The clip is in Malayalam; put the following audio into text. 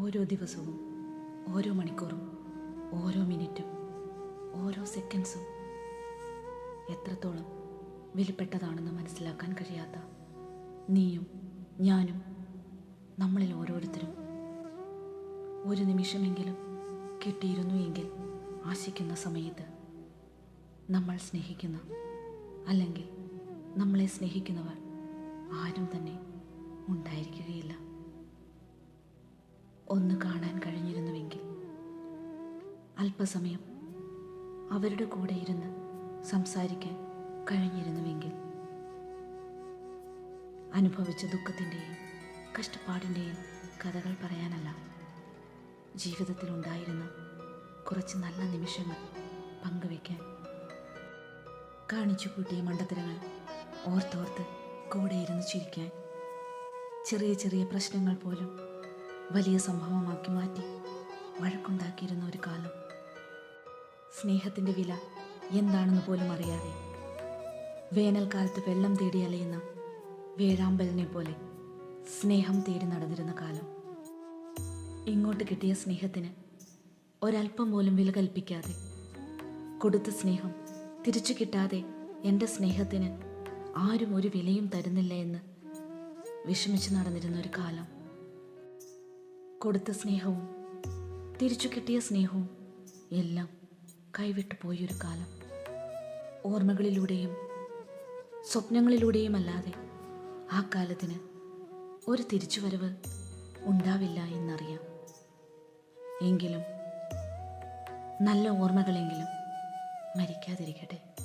ഓരോ ദിവസവും ഓരോ മണിക്കൂറും ഓരോ മിനിറ്റും ഓരോ സെക്കൻഡ്സും എത്രത്തോളം വിലപ്പെട്ടതാണെന്ന് മനസ്സിലാക്കാൻ കഴിയാത്ത നീയും ഞാനും നമ്മളിൽ ഓരോരുത്തരും ഒരു നിമിഷമെങ്കിലും കിട്ടിയിരുന്നു എങ്കിൽ ആശിക്കുന്ന സമയത്ത് നമ്മൾ സ്നേഹിക്കുന്ന അല്ലെങ്കിൽ നമ്മളെ സ്നേഹിക്കുന്നവർ ആരും തന്നെ ഉണ്ടായിരിക്കുകയില്ല. അല്പസമയം അവരുടെ കൂടെ ഇരുന്ന് സംസാരിക്കാൻ കഴിഞ്ഞിരുന്നുവെങ്കിൽ അനുഭവിച്ച ദുഃഖത്തിന്റെയും കഷ്ടപ്പാടിന്റെയും കഥകൾ പറയാനല്ല ജീവിതത്തിൽ ഉണ്ടായിരുന്ന കുറച്ച് നല്ല നിമിഷങ്ങൾ പങ്കുവെക്കാൻ കാണിച്ചു കൂട്ടിയ മണ്ടത്തരങ്ങൾ ഓർത്തോർത്ത് കൂടെ ഇരുന്ന് ചിരിക്കാൻ ചെറിയ ചെറിയ പ്രശ്നങ്ങൾ പോലും വലിയ സംഭവമാക്കി മാറ്റി വഴക്കുണ്ടാക്കിയിരുന്ന ഒരു കാലം സ്നേഹത്തിന്റെ വില എന്താണെന്ന് പോലും അറിയാതെ വേനൽക്കാലത്ത് വെള്ളം തേടി അലയുന്ന വേഴാമ്പലിനെ പോലെ സ്നേഹം തേടി നടന്നിരുന്ന കാലം. ഇങ്ങോട്ട് കിട്ടിയ സ്നേഹത്തിന് ഒരല്പം പോലും വില കൽപ്പിക്കാതെ കൊടുത്ത സ്നേഹം തിരിച്ചു കിട്ടാതെ എന്റെ സ്നേഹത്തിന് ആരും ഒരു വിലയും തരുന്നില്ല എന്ന് വിഷമിച്ച് നടന്നിരുന്ന ഒരു കാലം. കൊടുത്ത സ്നേഹവും തിരിച്ചു കിട്ടിയ സ്നേഹവും എല്ലാം കൈവിട്ടു പോയൊരു കാലം. ഓർമ്മകളിലൂടെയും സ്വപ്നങ്ങളിലൂടെയും അല്ലാതെ ആ കാലത്തിന് ഒരു തിരിച്ചുവരവ് ഉണ്ടാവില്ല എന്നറിയാം. എങ്കിലും നല്ല ഓർമ്മകളെങ്കിലും മരിക്കാതിരിക്കട്ടെ.